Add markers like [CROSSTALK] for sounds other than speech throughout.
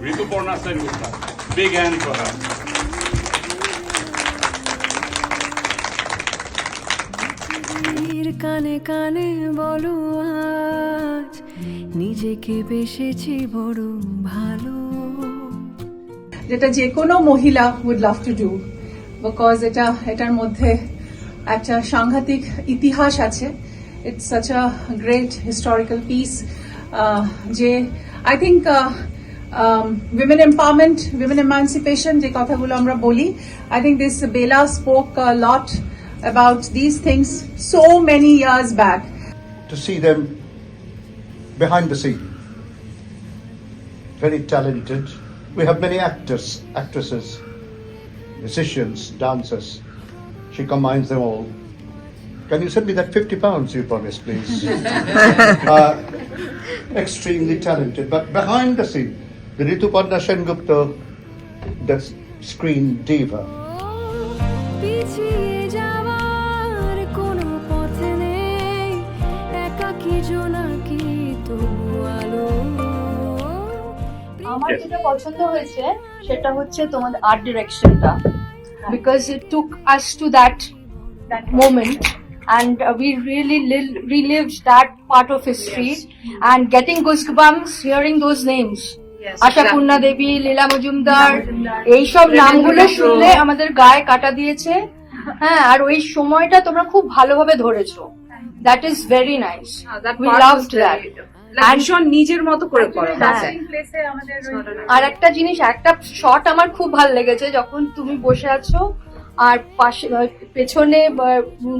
Rituparna Sengupta. Big hand for her. কানে কানে বলো আজ নিজেকে বেসেছি বড় ভালো যেটা যে কোনো মহিলা would love to do because এটা এটার মধ্যে একটা সাংঘাতিক ইতিহাস আছে it's such a great historical piece যে I think women empowerment women এমান্সিপেশন যে কথাগুলো আমরা বলি I think this Bela spoke lot about this things so many years back to see them behind the scene. Very talented. We have many actors, actresses, musicians, dancers. She combines them all. Can you send me that 50 pounds you promised, please? [LAUGHS] uh, extremely talented. But behind the scene, the Rituparna Sengupta, the screen diva. পিছিয়ে যাওয়ার কোনো পথ নেই একাকি জোনাকি তবু আমার যেটা পছন্দ হয়েছে সেটা হচ্ছে তোমাদের art ডিরেকশনটা because it took us to that that moment and uh, we really li- relived that part of history and getting goosebumps hearing those names Ashapurna Devi Leela Majumdar এইসব নামগুলো শুনলে আমাদের গায়ে কাটা দিয়েছে। হ্যাঁ আর ওই সময়টা তোমরা খুব ভালোভাবে ধরেছো। That is very nice we loved that ভীষণ নিজের মতো করে করে হ্যাঁ। আর একটা জিনিস একটা শট আমার খুব ভালো লেগেছে যখন তুমি বসে আছো আর পাশে পেছনে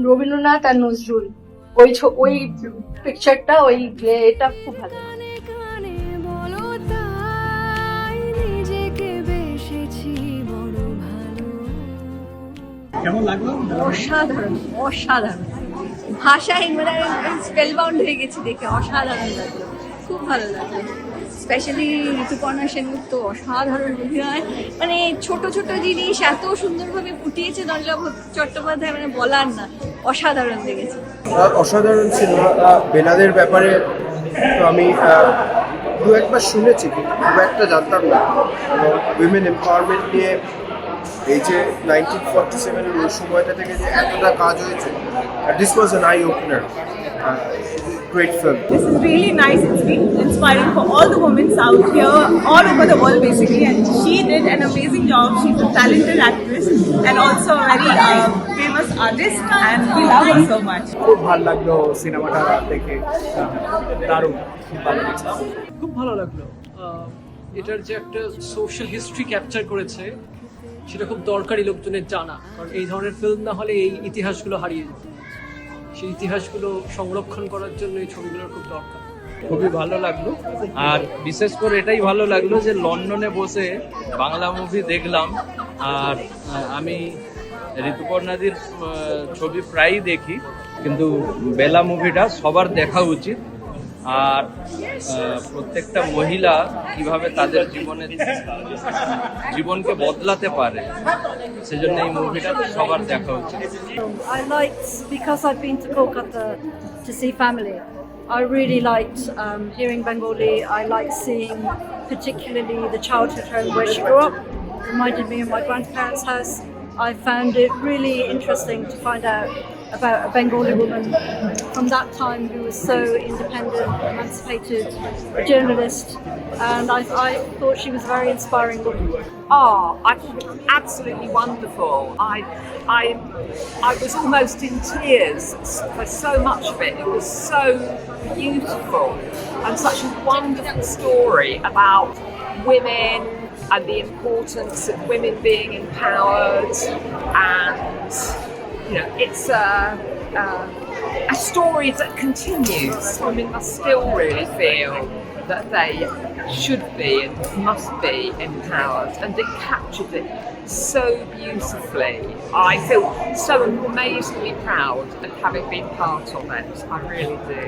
রবীন্দ্রনাথ আর নজরুল। ওই ওই পিকচারটা ওই এটা খুব ভালো অসাধারণ অসাধারণ। ভাষায় মানে স্পেল বাউন্ড হয়ে গেছি দেখে অসাধারণ লাগল। খুব ভালো লাগল। স্পেশালি ঋতুপর্ণা সেনগুপ্ত অসাধারণ অভিনয়। মানে ছোট ছোট জিনিস এত সুন্দরভাবে ফুটিয়েছে দণ্ডলাভ চট্টোপাধ্যায় মানে বলার না। অসাধারণ লেগেছে। অসাধারণ ছিল বেলাদের ব্যাপারে তো আমি দু একবার শুনেছি কিন্তু খুব একটা জানতাম না। এবং উইমেন এম্পাওয়ারমেন্ট নিয়ে এই যে নাইনটিন ফর্টি সেভেনের ওই সময়টা থেকে যে এতটা কাজ হয়েছে this was an eye opener great film This is really nice. It's been inspiring for all the women out here, all over the world basically. And she did an amazing job. She's a talented actress and also a very uh, famous artist. And we love her so much. খুব ভালো লাগল সিনেমাটা দেখে দারুণ ভালো খুব ভালো লাগল এটার যে একটা সোশ্যাল হিস্ট্রি ক্যাপচার করেছে সেটা খুব দরকারি লোকজনের জানা। কারণ এই ধরনের ফিল্ম না হলে এই ইতিহাসগুলো হারিয়ে যেত। সেই ইতিহাসগুলো সংরক্ষণ করার জন্য এই ছবিগুলোর খুব দরকার। খুবই ভালো লাগল। আর বিশেষ করে এটাই ভালো লাগল যে লন্ডনে বসে বাংলা মুভি দেখলাম। আর আমি ঋতুপর্ণাদির ছবি প্রায়ই দেখি। কিন্তু বেলা মুভিটা সবার দেখা উচিত। আর প্রত্যেকটা মহিলা কীভাবে তাদের জীবনে জীবনকে বদলাতে পারে, সেজন্য এই মুভিটা সবার দেখা উচিত। I like because I been to Kolkata to see family I really like hearing Bengali I like seeing particularly the childhood home where she grow up reminded me of my grandparents house I found it really interesting to find out about a Bengali woman from that time who was so independent, emancipated, a journalist, and I, I thought she was a very inspiring woman. Oh, I thought absolutely wonderful. I, I, I was almost in tears for so much of it. It was so beautiful and such a wonderful story about women and the importance of women being empowered. And you know, it's a. a a story that continues. Women must still really feel that they should be and must be empowered, and it captured it so beautifully. I feel so amazingly proud of having been part of it. I really do.